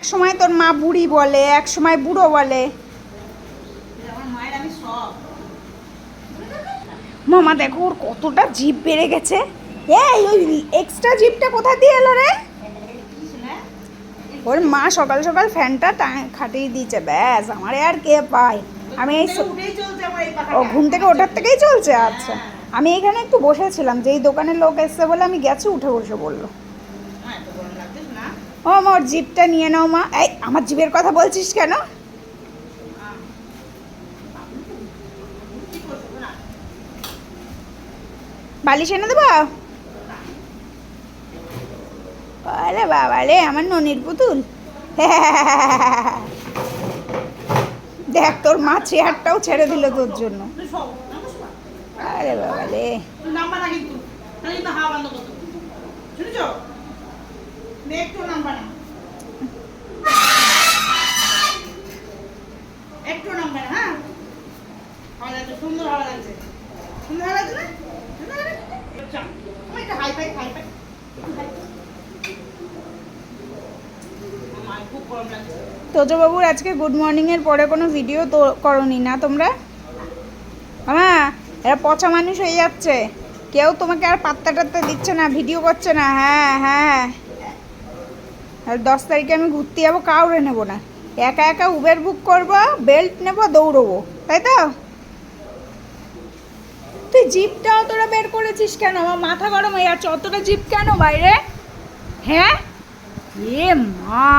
এক সময় তোর মা বুড়ি বলে এক সময় বুড়ো বলে। মামা, দেখো, ওর কতটা জিপ বেড়ে গেছে। এই, ওই এক্সট্রা জিপটা কোথা দিয়ে এলো রে? ওর মা সকাল সকাল ফ্যানটা খাটিয়ে দিয়েছে। ব্যাস, আমারে আর কে পায়? আমি এই এই ও, ঘুম থেকে ওঠার থেকেই চলছে আচ্ছা। আমি এখানে একটু বসেছিলাম, যেই দোকানের লোক এসছে বলে আমি গেছি, উঠে বসে বলল। ও মা ওর জিপটা নিয়ে নাও মা। এই আমার জিপের কথা বলছিস কেন? বালিশ এনে দেবো? আরে বাবা রে আমার ননির পুতুল। দেখ তোর মা চেয়ারটাও ছেড়ে দিল তোর জন্য। আরে বাবা রে। গরম লাগছে। তোজবাবুর আজকে গুড মর্নিংয়ের পরে কোনো ভিডিও তো করনি না তোমরা? হ্যাঁ এরা পচা মানুষ হয়ে যাচ্ছে। কেউ তোমাকে আর পাত্তা টাত্তা দিচ্ছে না ভিডিও করছে না। হ্যাঁ হ্যাঁ। আর দশ তারিখে আমি ঘুরতে যাব কাউরে নেব না একা একা উবের বুক করব বেল্ট নেব দৌড়বো তাই তো তুই জিপটাও তোরা বের করেছিস কেন আমার মাথা গরম হয়ে যাচ্ছে অতটা জিপ কেন বাইরে হ্যাঁ এ মা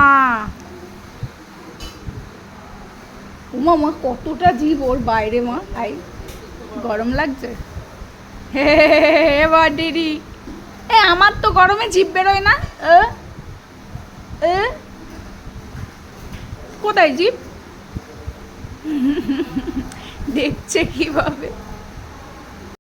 উমা মা কতটা জীব ওর বাইরে মা আই গরম লাগছে হে বাডিরি এ আমার তো গরমে জিভ বেরোয় না এ? কোথায় জিপ দেখছে কীভাবে